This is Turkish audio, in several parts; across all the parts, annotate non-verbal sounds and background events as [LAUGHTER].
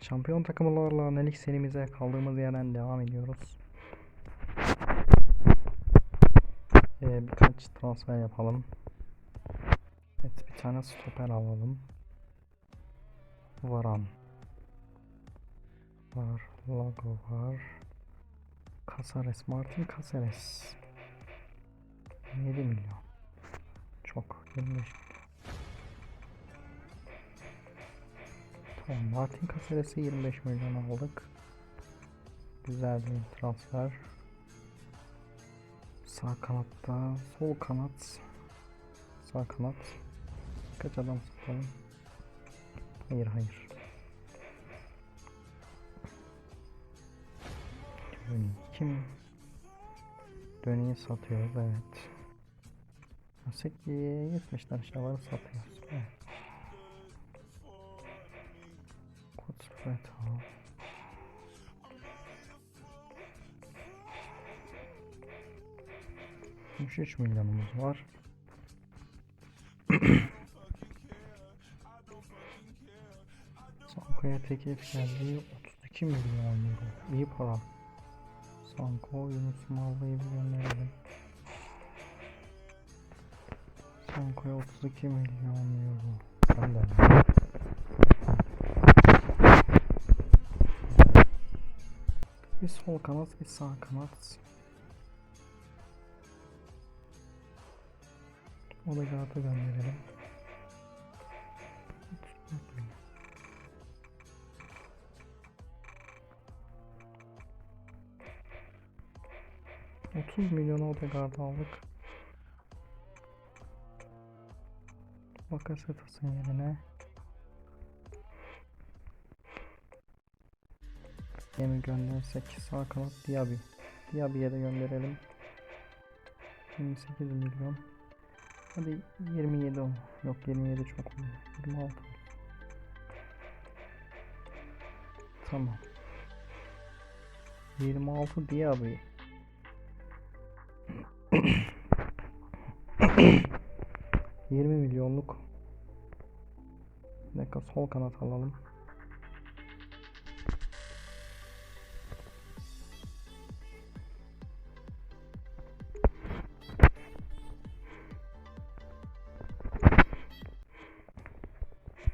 Şampiyon takımlarla Nelik serimize kaldığımız yerden devam ediyoruz. Ee, birkaç transfer yapalım. Evet bir tane stoper alalım. Varan. Var. Lago var. Casares. Martin Casares. 7 milyon. Çok. 25 milyon. Martin Casares'i 25 milyon aldık. Güzel bir transfer. Sağ kanatta, sol kanat, sağ kanat. Kaç adam satalım? Hayır hayır. Döni. Kim? Döni'yi satıyoruz evet. Aseki'ye 70 aşağıları satıyoruz. Evet. Kutspet al. Üç üç milyonumuz var. [CLEARS THROAT] Sanko'ya teklif geldi. 32 milyon euro. İyi para. Sanko Yunus Mallı'yı bir gönderelim. Sanko'ya 32 milyon euro. Ben. Bir sol kanat, bir sağ kanat. Odegaard'ı gönderelim. Otuz milyon Odegaard aldık. Bakasetas'ın yerine Yemi göndersek sağ kanat Diaby. Diaby'ye de gönderelim. 28 milyon. Hadi 27 ol. Yok 27 çok oldu. 26 oldu. Tamam. 26 Diaby. Yirmi milyonluk. Bir dakika sol kanat alalım.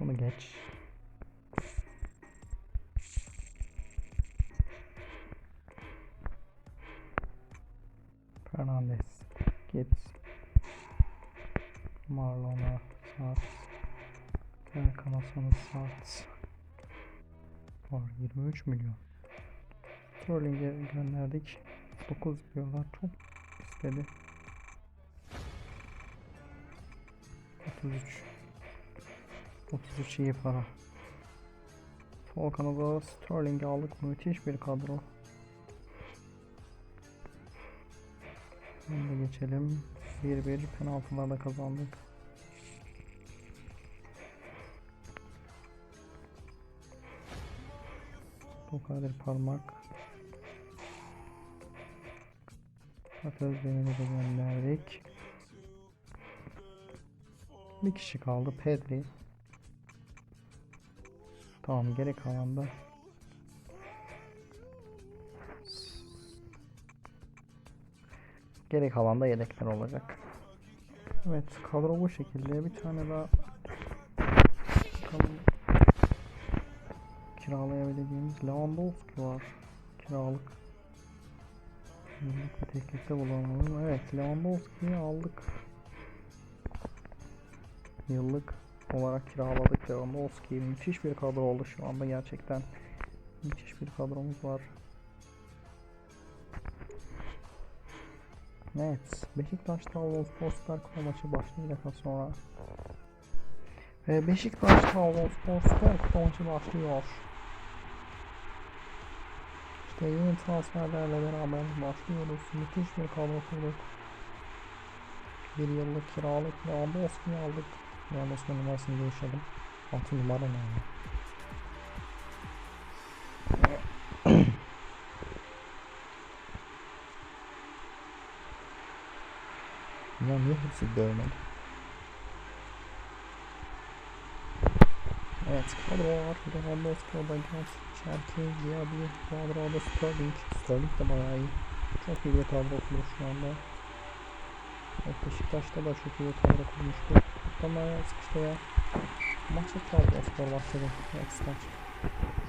Bunu geç. Fernandez. Git. Marlon'a saat. Erkan'a sana saat. Var 23 milyon. Sterling'e gönderdik. 9 diyorlar. Çok istedi. 33. 33 iyi para. Sol kanada Sterling aldık. Müthiş bir kadro. Şimdi geçelim. 1-1 penaltılarda kazandık. Bu kadar parmak. Atöz Demir'i de gönderdik. Bir kişi kaldı. Pedri. Tamam geri kalan da Geri kalan da yedekler olacak. Evet kadro bu şekilde. Bir tane daha bakalım. Kiralayabileceğimiz Lewandowski var. Kiralık. Yıllık bir teklifte bulunalım. Evet Lewandowski'yi aldık. Yıllık olarak kiraladık Lewandowski. Müthiş bir kadro oldu şu anda gerçekten. Müthiş bir kadromuz var. Evet. Beşiktaş'ta Trabzonspor Süper Kupa maçı başlayacak az sonra. Ve Beşiktaş Trabzonspor Süper Kupa maçı başlıyor. İşte yeni transferlerle beraber başlıyoruz. Müthiş bir kadro kurduk. Bir yıllık kiralık Lewandowski'yi aldık. Lewandowski numarasını değişelim. 6 numara ne ya? [CLEARS THROAT] Ya niye hepsi dövmeli? Evet kadro var. Lewandowski, Odegaard, Cherki, Diaby, Cuadrado, Sterling. Sterling de bayağı iyi. Çok iyi bir kadro kurmuş şu anda. Evet, Beşiktaş'ta da çok iyi bir kadro kurmuştu. Ama ya sıkıştı ya. Maçta Trabzonspor başladı. Evet staç.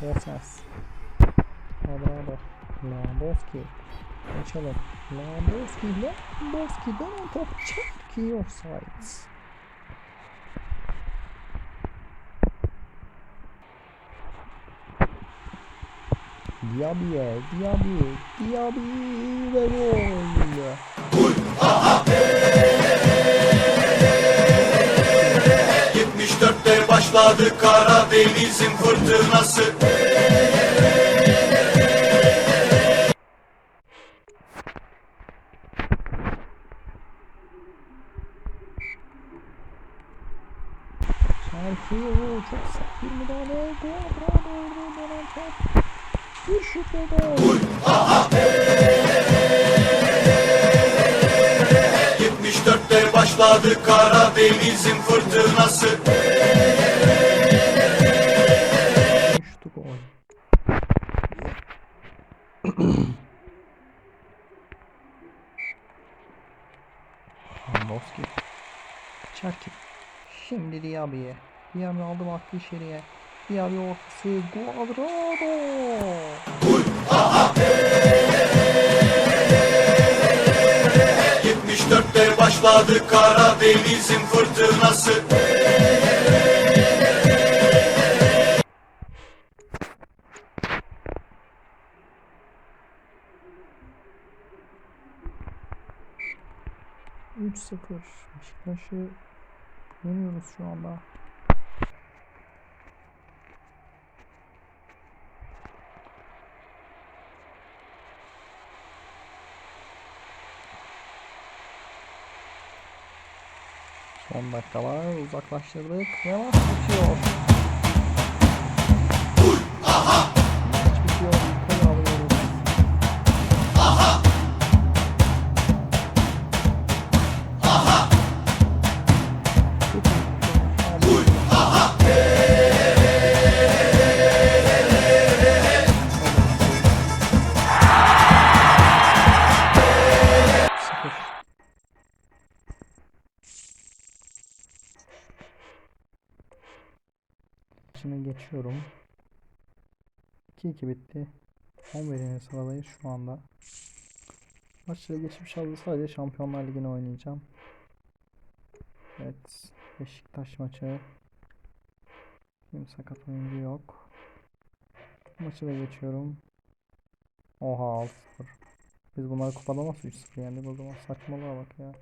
Gosens. Cuadrado. Lewandowski. Geçelim. Lewandowski, Lewandowski dönen top Cherki offside. Diaby'e, Diaby, Diaby ve gol. 74'te başladı Karadeniz'in fırtınası Cherki o çok sert bir müdahale. Cuadrado orada dönen top. Bir şut ve gol. 74'te başladı Karadeniz'in fırtınası gol. Lewandowski. Cherki. Şimdi Diaby'ye. Diaby aldı baktı içeriye. Diaby ortası. Cuadrado. 74'te başladı Karadeniz'in fırtınası Üç 0 Beşiktaş'ı yeniyoruz şu anda. Son dakikalar uzaklaştırdık ve maç bitiyor. Geçiyorum. 2-2 bitti. 11. sıradayız şu anda. Maçlara geçmiş halde sadece Şampiyonlar Ligi'ni oynayacağım. Evet. Beşiktaş maçı. Kim sakat oyuncu yok. Maçı da geçiyorum. Oha 6-0. Biz bunları kupada nasıl 3-0 yendik o zaman saçmalığa bak ya.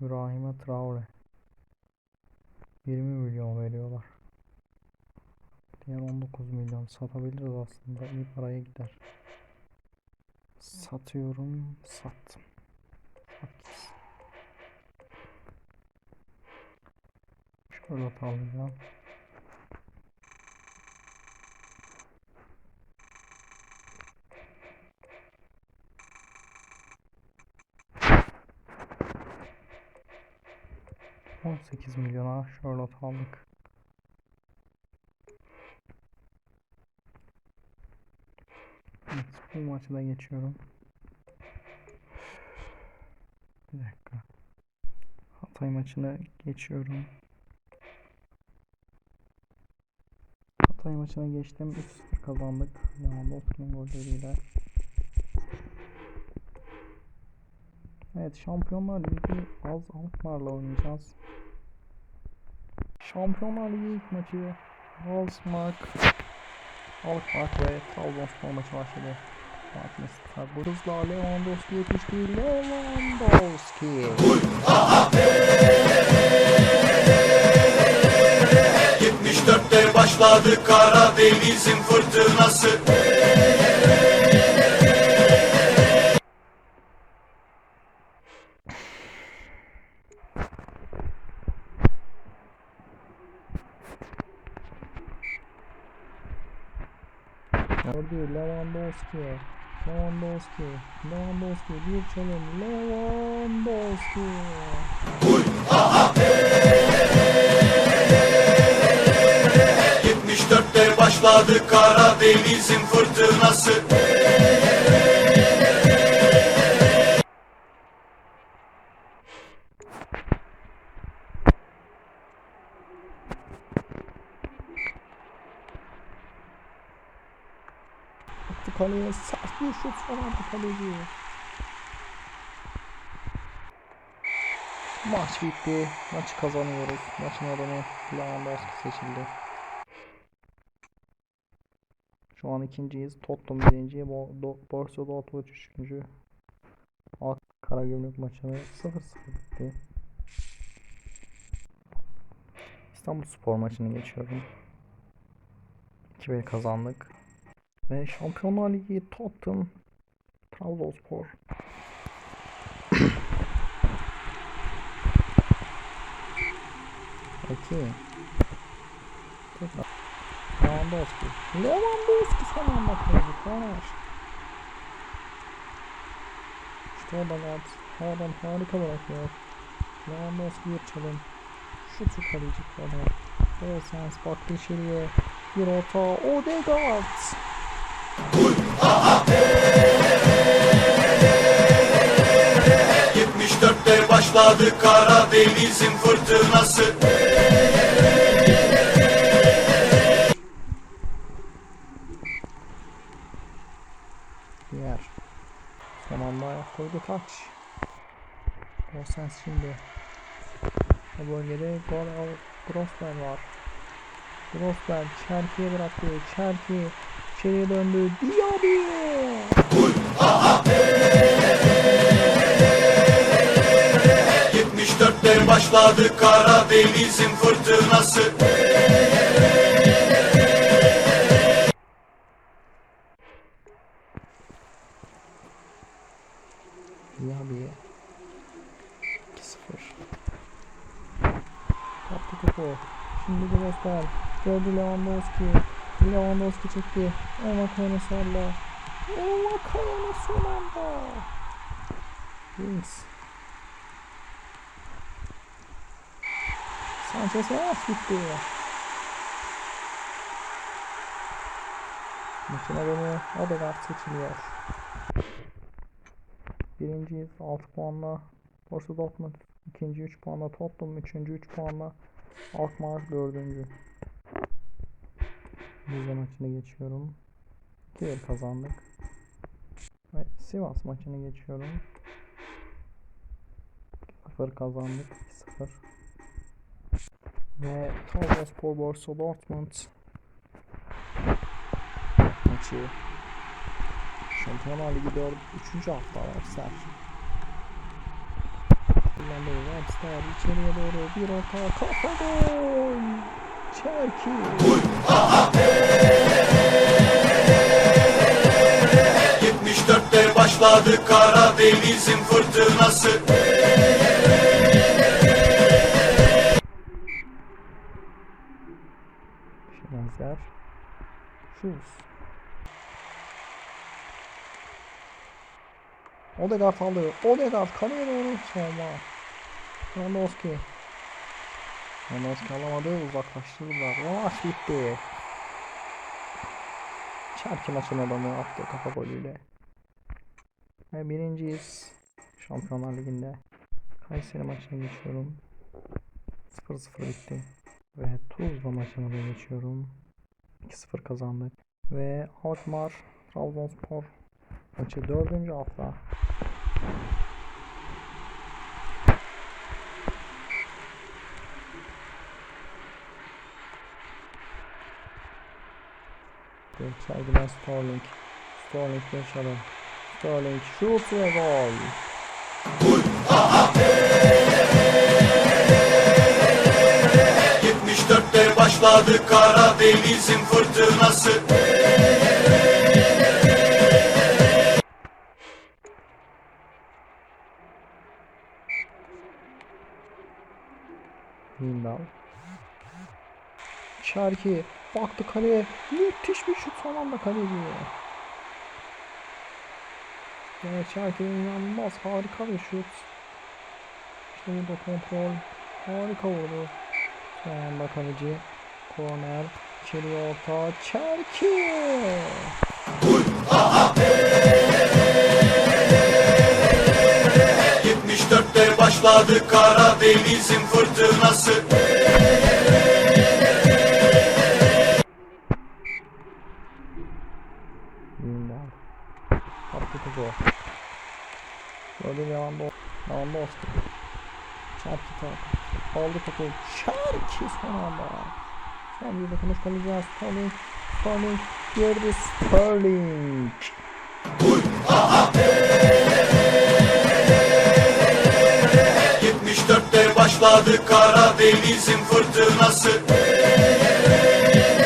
İbrahim'e Traore 20 milyon veriyorlar. Diğer 19 milyon satabiliriz aslında. iyi paraya gider. Satıyorum. Sattım. Bak Şöyle atalım ya. 18 milyona Charlotte aldık. Evet, bu maçı da geçiyorum. Bir dakika. Hatay maçını geçiyorum. Hatay maçına geçtim. 3-0 kazandık. Lewandowski'nin golleriyle. Evet Şampiyonlar Ligi az Alkmaar'la oynayacağız. Şampiyonlar Ligi ilk maçı Wolfsburg Alkmaar ve Trabzonspor maçı başladı. Martinez hızla Lewandowski yetişti. Lewandowski. 74'te başladı Karadeniz'in fırtınası Lewandowski. Lewandowski. Lewandowski bir çalım. Lewandowski. 74'te başladı Karadeniz'in fırtınası anda kaleci. Maç bitti. Maçı kazanıyoruz. Maçın adamı Lewandowski seçildi. Şu an ikinciyiz. Tottenham birinci. Borussia Dortmund üçüncü. Ak Karagümrük maçını 0-0 bitti. İstanbul Spor maçını geçiyorum. 2-1 kazandık. Ve Şampiyonlar Ligi Tottenham Trabzonspor. Peki. Tekrar. Lewandowski. Lewandowski anda kaldı. Konar. İşte o da Lats. Havadan harika bırakıyor. Lewandowski bir çalım. Şutu kaleci falan. Gelsens baktı içeriye. Bir orta. Odegaard. Başladı Karadeniz'in fırtınası Diğer. Son anda ayak koydu taç. Gosens şimdi. Bu bölgede gol Grosberg var. Grosberg Çerki'ye bıraktı. Çerki içeriye döndü. Diaby! ...74'te başladı Karadeniz'in fırtınası Diaby. 2-0. Kaptı topu. Şimdi Grosberg. Gördü Lewandowski. Lewandowski çekti. Emma Kayne salla. Emma Kayne son anda. Wings. Sanchez maç bitti. Maçın adamı Odegaard seçiliyor. Birinciyiz 6 puanla. Borussia Dortmund ikinci 3 puanla. Tottenham üçüncü 3 puanla. Alkmaar dördüncü. Rize maçını geçiyorum. 2 kazandık. Ve Sivas maçını geçiyorum. 0 kazandık. 2-0. Ve Trabzonspor Borussia Dortmund maçı Şampiyonlar Ligi 4. 3. hafta Webster. Kullandığı Webster içeriye doğru bir orta kafa gol. Çerki. ...74'te başladı Karadeniz'in fırtınası Benzer. Şuz. Odegaard aldı. Odegaard kaleye doğru savunma. Lewandowski. Lewandowski alamadı. Uzaklaştırdılar. Maç bitti. Çerki maçın adamı attı kafa golüyle. Ve birinciyiz. Şampiyonlar Ligi'nde. Kayseri maçına geçiyorum. 0-0 bitti. Ve Tuzla maçına da geçiyorum. 2-0 kazandık. Ve Alkmaar Trabzonspor maçı 4. hafta. Çaydılar Sterling. Sterling yaşadı. Sterling şut ve gol. ...74'te başladı Karadeniz'in fırtınası Lindal. Şarki baktı kaleye. Müthiş bir şut son anda kaleci. Evet Şakir'in inanılmaz harika bir şut. İşte burada kontrol. Harika vurdu. Son anda kaleci. Korner. Orta. Çerki. 74'te başladı Karadeniz'in fırtınası Lewandowski. Lewandowski. Çerki top. Aldı topu. Çerki son anda. Son bir dokunuş kalacağız. Sterling. Sterling. Girdi Sterling. Başladı Karadeniz'in fırtınası Lewandowski.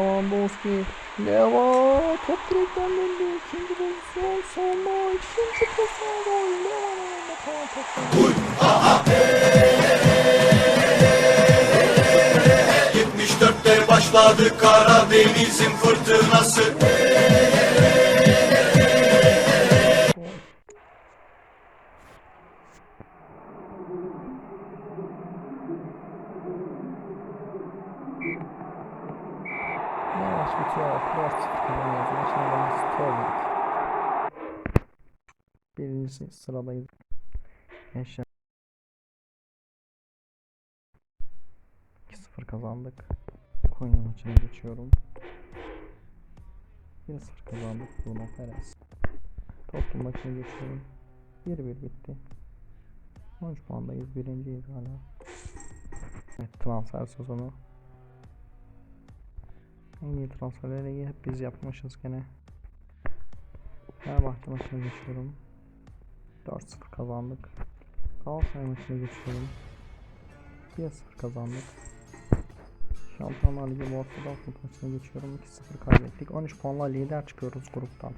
Lewandowski. Leva. Top direkten döndü. İkinci pozisyon. Savunma. İkinci pozisyon. Gol. Leva'nın kalan topla. 74'te başladı Karadeniz'in fırtınası Gol. Birinci sıradayız. Gençler. 2-0 kazandık. Konya maçına geçiyorum. 1-0 kazandık. Bruno Perez. Tottenham maçına geçiyorum. 1-1 bitti. 13 puandayız. Birinciyiz hala. Evet transfer sezonu. En iyi transferleri hep biz yapmışız gene. Fenerbahçe maçına geçiyorum. 4-0 kazandık. Galatasaray maçına geçiyorum. 1-0 kazandık. Şampiyonlar Ligi Borussia Dortmund maçına geçiyorum. 2-0 kaybettik. 13 puanla lider çıkıyoruz gruptan.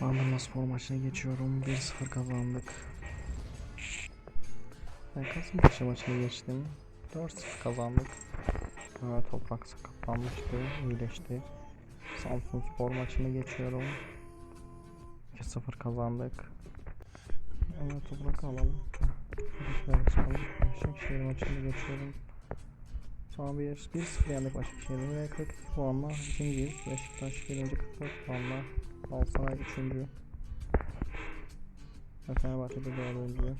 Bandırma Spor maçına geçiyorum. 1-0 kazandık. Ben Kasımpaşa maçına geçtim. 4-0 kazandık. Evet, toprak sakatlanmıştı. iyileşti. Samsun Spor maçına geçiyorum. 2-0 kazandık. Evet toprak alalım. Şöyle çıkalım. Başakşehir maçına geçiyorum. Sonra bir 1-0 yendik Başakşehir'i ve 42 puanla ikinciyiz. Beşiktaş birinci 44 puanla. Galatasaray üçüncü. Ve Fenerbahçe de dördüncü.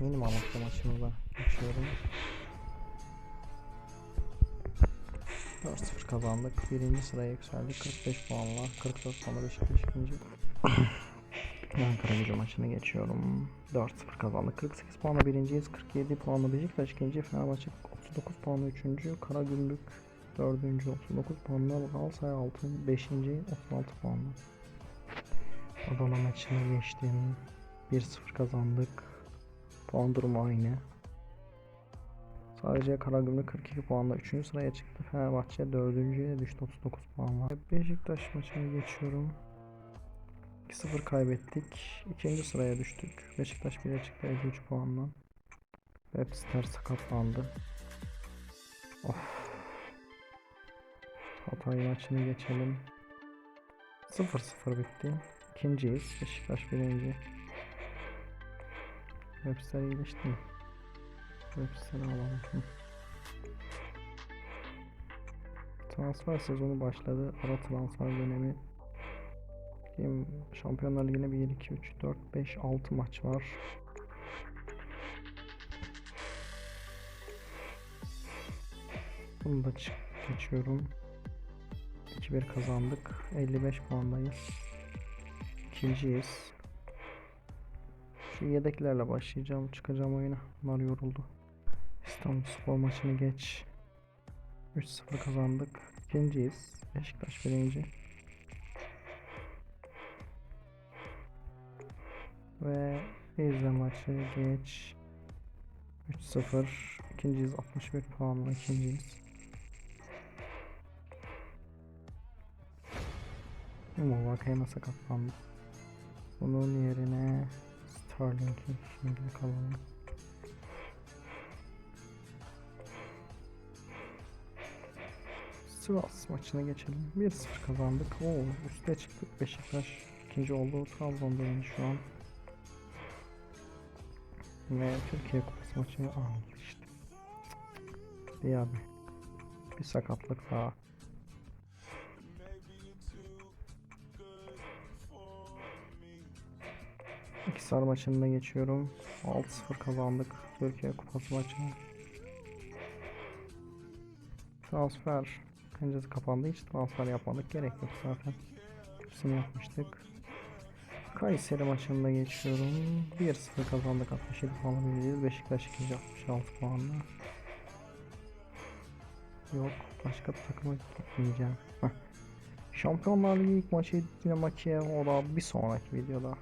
Yeni Malatya maçımıza geçiyorum. 4-0 kazandık. Birinci sıraya yükseldik. 45 puanla. 44 puanla Beşiktaş ikinci. [LAUGHS] Ankara gücü maçına geçiyorum. 4-0 kazandık. 48 puanla birinciyiz. 47 puanla Beşiktaş ikinci. Fenerbahçe 39 puanla üçüncü. Karagümrük dördüncü. 39 puanla. Galatasaray altı. Beşinci. 36 puanla. Adana maçına geçtim. 1-0 kazandık. Puan durumu aynı. Sadece Karagümrük 42 puanla 3. sıraya çıktı. Fenerbahçe 4.ye düştü 39 puan var. Beşiktaş maçına geçiyorum. 2-0 kaybettik. 2. sıraya düştük. Beşiktaş 1'e çıktı 53 puanla. Webster sakatlandı. Of. Hatay maçını geçelim. 0-0 bitti. İkinciyiz. Beşiktaş birinci. Webster iyileşti mi? Webster'i alalım. Transfer sezonu başladı. Ara transfer dönemi. Kim Şampiyonlar Ligi'ne 1, 2, 3, 4, 5, 6 maç var. Bunu da geçiyorum. 2-1 kazandık. 55 puandayız. İkinciyiz. Şu yedeklerle başlayacağım. Çıkacağım oyuna. Bunlar yoruldu. İstanbul Spor maçını geç. 3-0 kazandık. İkinciyiz. Beşiktaş birinci. Ve Rize maçı geç. 3-0. İkinciyiz. 61 puanla ikinciyiz. Umur Vakayama sakatlandı. Bunun yerine Starlink'i şimdi kalalım. Sivas maçına geçelim. 1-0 kazandık. Oo, üste çıktık. Beşiktaş ikinci oldu. Trabzon birinci şu an. Ve Türkiye Kupası maçı aldı işte. İyi abi. Bir sakatlık daha. İkisar maçında geçiyorum. 6-0 kazandık. Türkiye Kupası maçı. Transfer penceresi kapandı. Hiç transfer yapmadık. Gerek yok zaten. Hepsini yapmıştık. Kayseri maçında geçiyorum. 1-0 kazandık 67 puanla birinciyiz. Beşiktaş 2. 66 puanla. Yok başka bir takıma gitmeyeceğim. Şampiyonlar Ligi ilk maçı Dinamo Kiev o da bir sonraki videoda.